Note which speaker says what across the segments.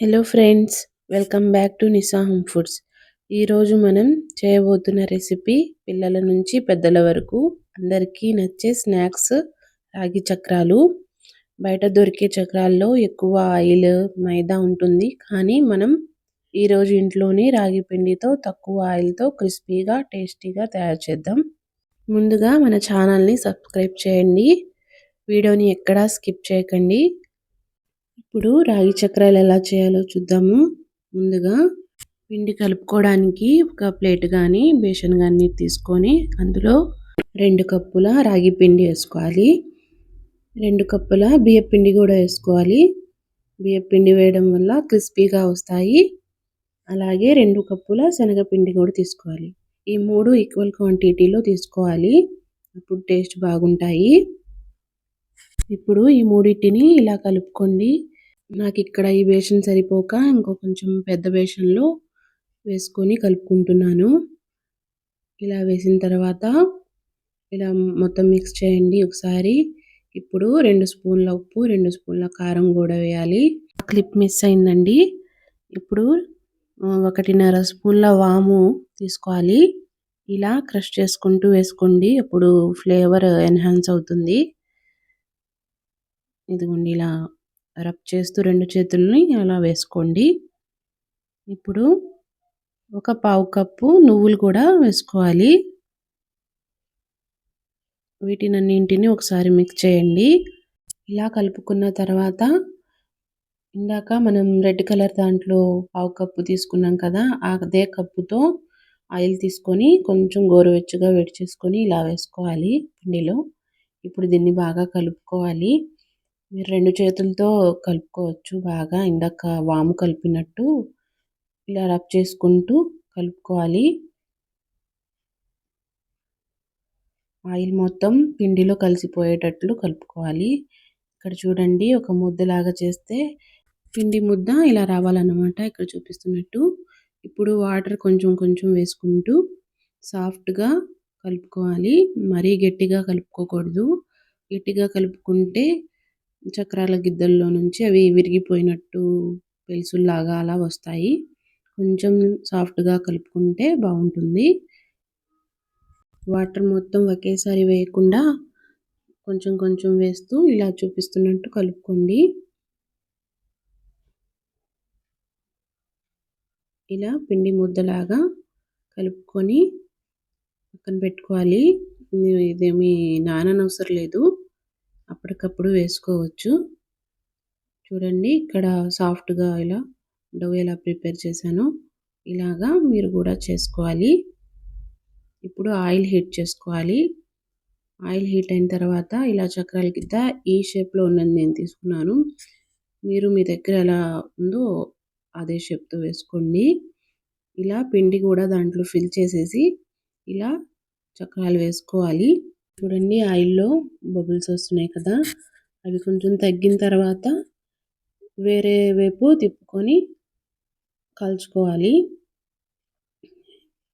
Speaker 1: Hello friends welcome back to Nisa home foods ఈరోజు మనం చేయబోతున్న రెసిపీ పిల్లల నుంచి పెద్దల వరకు అందరికీ నచ్చే స్నాక్స్ రాగి చక్రాలు. బయట దొరికే చక్రాల్లో ఎక్కువ ఆయిల్ మైదా ఉంటుంది. కానీ మనం ఈరోజు ఇంట్లోనే రాగి పిండితో తక్కువ ఆయిల్తో క్రిస్పీగా టేస్టీగా తయారు చేద్దాం. ముందుగా మన ఛానల్ని సబ్స్క్రైబ్ చేయండి. వీడియోని ఎక్కడా స్కిప్ చేయకండి. ఇప్పుడు రాగి చక్రాలు ఎలా చేయాలో చూద్దాము. ముందుగా పిండి కలుపుకోవడానికి ఒక ప్లేట్ కానీ బేషన్ కానీ తీసుకొని అందులో రెండు కప్పుల రాగి పిండి వేసుకోవాలి. రెండు కప్పుల బియ్య పిండి కూడా వేసుకోవాలి. బియ్య పిండి వేయడం వల్ల క్రిస్పీగా వస్తాయి. అలాగే రెండు కప్పుల శనగపిండి కూడా తీసుకోవాలి. ఈ మూడు ఈక్వల్ క్వాంటిటీలో తీసుకోవాలి. అప్పుడు టేస్ట్ బాగుంటాయి. ఇప్పుడు ఈ మూడింటిని ఇలా కలుపుకోండి. నాకు ఇక్కడ ఈ బేషన్ సరిపోక ఇంకో కొంచెం పెద్ద బేషన్లో వేసుకొని కలుపుకుంటున్నాను. ఇలా వేసిన తర్వాత ఇలా మొత్తం మిక్స్ చేయండి ఒకసారి. ఇప్పుడు రెండు స్పూన్ల ఉప్పు రెండు స్పూన్ల కారం కూడా వేయాలి. క్లిప్ మిస్ అయిందండి. ఇప్పుడు ఒకటిన్నర స్పూన్ల వాము తీసుకోవాలి. ఇలా క్రష్ చేసుకుంటూ వేసుకోండి. అప్పుడు ఫ్లేవర్ ఎన్హాన్స్ అవుతుంది. ఇదిగోండి ఇలా రబ్ చేస్తూ రెండు చేతుల్ని అలా వేసుకోండి. ఇప్పుడు ఒక పావు కప్పు నువ్వులు కూడా వేసుకోవాలి. వీటినన్నింటిని ఒకసారి మిక్స్ చేయండి. ఇలా కలుపుకున్న తర్వాత ఇందాక మనం రెడ్ కలర్ దాంట్లో పావు కప్పు తీసుకున్నాం కదా అదే కప్పుతో ఆయిల్ తీసుకొని కొంచెం గోరువెచ్చగా వేడి చేసుకొని ఇలా వేసుకోవాలి పిండిలో. ఇప్పుడు దీన్ని బాగా కలుపుకోవాలి. మీరు రెండు చేతులతో కలుపుకోవచ్చు. బాగా ఇందాక వాము కలిపినట్టు ఇలా రబ్ చేసుకుంటూ కలుపుకోవాలి. ఆయిల్ మొత్తం పిండిలో కలిసిపోయేటట్లు కలుపుకోవాలి. ఇక్కడ చూడండి ఒక ముద్దలాగా చేస్తే పిండి ముద్ద ఇలా రావాలన్నమాట. ఇక్కడ చూపిస్తున్నట్టు. ఇప్పుడు వాటర్ కొంచెం కొంచెం వేసుకుంటూ సాఫ్ట్గా కలుపుకోవాలి. మరీ గట్టిగా కలుపుకోకూడదు. గట్టిగా కలుపుకుంటే చక్రాల గిద్దల్లో నుంచి అవి విరిగిపోయినట్టు పెలుసుల్లాగా అలా వస్తాయి. కొంచెం సాఫ్ట్గా కలుపుకుంటే బాగుంటుంది. వాటర్ మొత్తం ఒకేసారి వేయకుండా కొంచెం కొంచెం వేస్తూ ఇలా చూపిస్తున్నట్టు కలుపుకోండి. ఇలా పిండి ముద్దలాగా కలుపుకొని పక్కన పెట్టుకోవాలి. ఇదేమి నాననవసరం లేదు. ఎప్పటికప్పుడు వేసుకోవచ్చు. చూడండి ఇక్కడ సాఫ్ట్గా ఇలా డవ్ ఎలా ప్రిపేర్ చేశానో ఇలాగా మీరు కూడా చేసుకోవాలి. ఇప్పుడు ఆయిల్ హీట్ చేసుకోవాలి. ఆయిల్ హీట్ అయిన తర్వాత ఇలా చక్రాల కింద ఈ షేప్లో ఉన్నది నేను తీసుకున్నాను. మీరు మీ దగ్గర ఎలా ఉందో అదే షేప్తో వేసుకోండి. ఇలా పిండి కూడా దాంట్లో ఫిల్ చేసేసి ఇలా చక్రాలు వేసుకోవాలి. చూడండి ఆయిల్లో బబుల్స్ వస్తున్నాయి కదా. అవి కొంచెం తగ్గిన తర్వాత వేరే వైపు తిప్పుకొని కలుచుకోవాలి.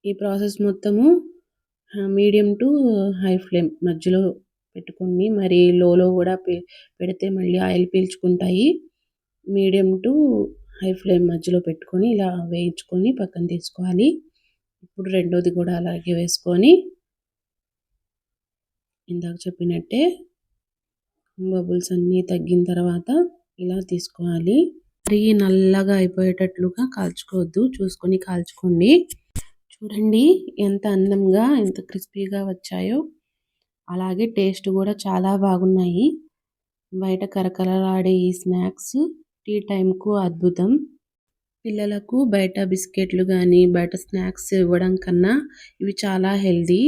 Speaker 1: ఈ ప్రాసెస్ మొత్తము మీడియం టు హై ఫ్లేమ్ మధ్యలో పెట్టుకొని మరి లోలో కూడా పెడితే మళ్ళీ ఆయిల్ పీల్చుకుంటాయి. మీడియం టు హై ఫ్లేమ్ మధ్యలో పెట్టుకొని ఇలా వేయించుకొని పక్కన తీసుకోవాలి. ఇప్పుడు రెండోది కూడా అలాగే వేసుకొని ఇందాక చెప్పినట్టే బబుల్స్ అన్నీ తగ్గిన తర్వాత ఇలా తీసుకోవాలి. మరి నల్లగా అయిపోయేటట్లుగా కాల్చుకోవద్దు. చూసుకొని కాల్చుకోండి. చూడండి ఎంత అందంగా ఎంత క్రిస్పీగా వచ్చాయో. అలాగే టేస్ట్ కూడా చాలా బాగున్నాయి. బయట కరకరలాడే ఈ స్నాక్స్ టీ టైంకు అద్భుతం. పిల్లలకు బయట బిస్కెట్లు కానీ బయట స్నాక్స్ ఇవ్వడం కన్నా ఇవి చాలా హెల్దీ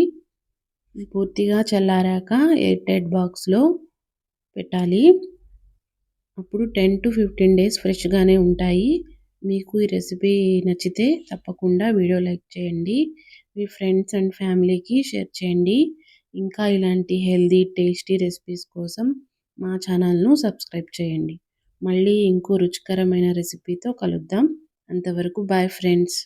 Speaker 1: పూర్తిగా చల్లారాక ఎయిర్టైట్ బాక్స్లో పెట్టాలి. అప్పుడు టెన్ టు ఫిఫ్టీన్ డేస్ ఫ్రెష్గానే ఉంటాయి. మీకు ఈ రెసిపీ నచ్చితే తప్పకుండా వీడియో లైక్ చేయండి. మీ ఫ్రెండ్స్ అండ్ ఫ్యామిలీకి షేర్ చేయండి. ఇంకా ఇలాంటి హెల్దీ టేస్టీ రెసిపీస్ కోసం మా ఛానల్ను సబ్స్క్రైబ్ చేయండి. మళ్ళీ ఇంకో రుచికరమైన రెసిపీతో కలుద్దాం. అంతవరకు బాయ్ ఫ్రెండ్స్.